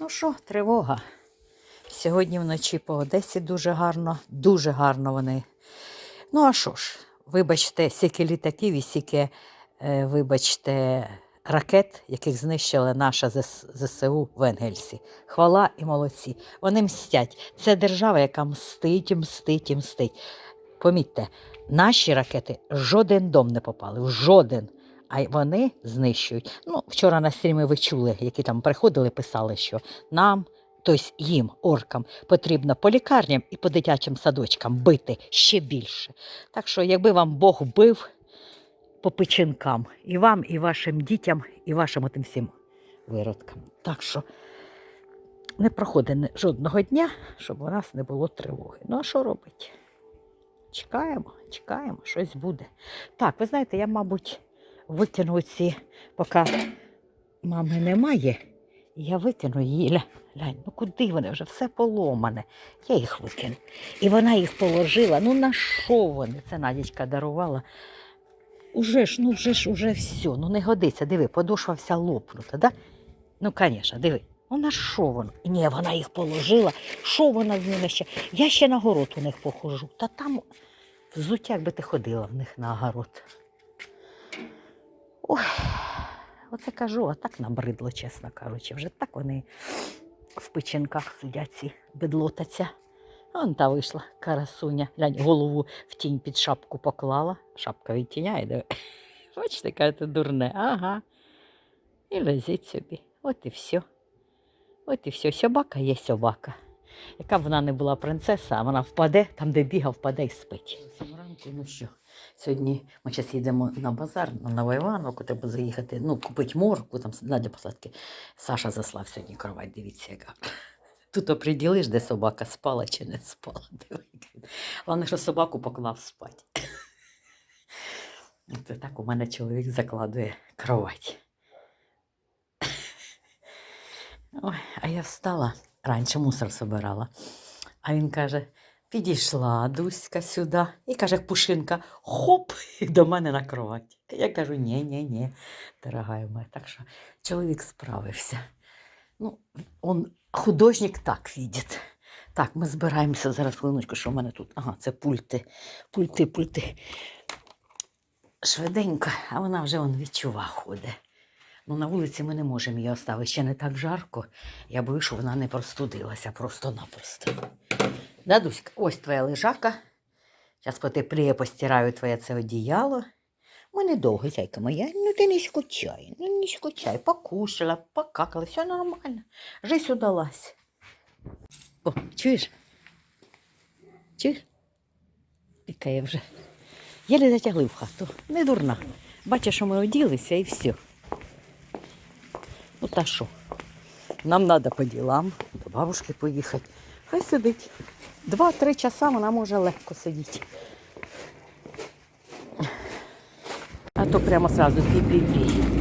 Ну що, тривога. Сьогодні вночі по Одесі дуже гарно, дуже гарно вони. Ну, а що ж, вибачте, стільки літаків і стільки, е, вибачте, ракет, яких знищила наша ЗСУ в Енгельсі. Хвала і молодці. Вони мстять. Це держава, яка мстить, мстить, мстить. Помітьте, наші ракети жоден дом не попали, в жоден. А вони знищують. Ну, вчора на стрімі ви чули, які там приходили, писали, що нам, тобто їм, оркам, потрібно по лікарням і по дитячим садочкам бити ще більше. Так що, якби вам Бог бив по печінкам, і вам, і вашим дітям, і вашим отим всім виродкам. Так що не проходить жодного дня, щоб у нас не було тривоги. Ну, а що робити? Чекаємо, чекаємо, щось буде. Так, ви знаєте, я, мабуть, викину ці, поки мами немає. Я викину її. Ля- Глянь, ну куди вони вже все поломане. Я їх викину. І вона їх положила. Ну на що вони? Це Надічка дарувала. Уже ж, ну вже ж, уже все. Ну не годиться. Диви, подошва вся лопнута, да? Ну, звісно, диви. Ну на що воно? Ні, вона їх положила. Що вона з ними ще? Я ще на город у них похожу. Та там взуття, якби ти ходила в них на огород. Ой, оце кажу, а так набридло, чесно кажучи. Вже так вони в печінках сидять ці бедлотаться. Вон та вийшла карасуня. Глянь, голову в тінь під шапку поклала. Шапка відтіняє, диви. Бачите, яке ти дурне. Ага. І лежить собі. От і все. От і все. Собака є собака. Яка б вона не була принцеса, а вона впаде, там, де бігав, впаде і спить. ранку, ну що, сьогодні ми зараз їдемо на базар, на Новоівановку, треба заїхати, ну, купити морку, там для посадки. Саша заслав сьогодні кровать, дивіться, яка. Тут оприділиш, де собака спала чи не спала. Головне, що собаку поклав спати. Це так у мене чоловік закладує кровать. Ой, а я встала, раніше мусор собирала. А він каже: підійшла Дуська сюди і каже, пушинка, хоп, до мене на кровать. Я кажу, ні, ні, ні, дорогая моя. Так що чоловік справився. Ну, он художник так видить. Так, ми збираємося зараз хвилиночку, що в мене тут. Ага, це пульти, пульти, пульти. Швиденько, а вона вже он відчува ходить. Ну, на вулиці ми не можемо її оставити. Ще не так жарко. Я боюсь, що вона не простудилася просто-напросто. Да, Дуська, ось твоя лежака. Зараз потепліє, постираю твоє це одіяло. Ми недовго, зайка моя. Ну ти не скучай, ну не скучай. Покушала, покакала, все нормально. Жизнь удалась. О, чуєш? Чуєш? Пікає вже. Єлі затягли в хату. Не дурна. Бачиш, що ми оділися і все. Ну та що? Нам треба по ділам, до бабушки поїхати. Хай сидить. Два-три часа вона може легко сидіти. А то прямо сразу пі-пі-пі.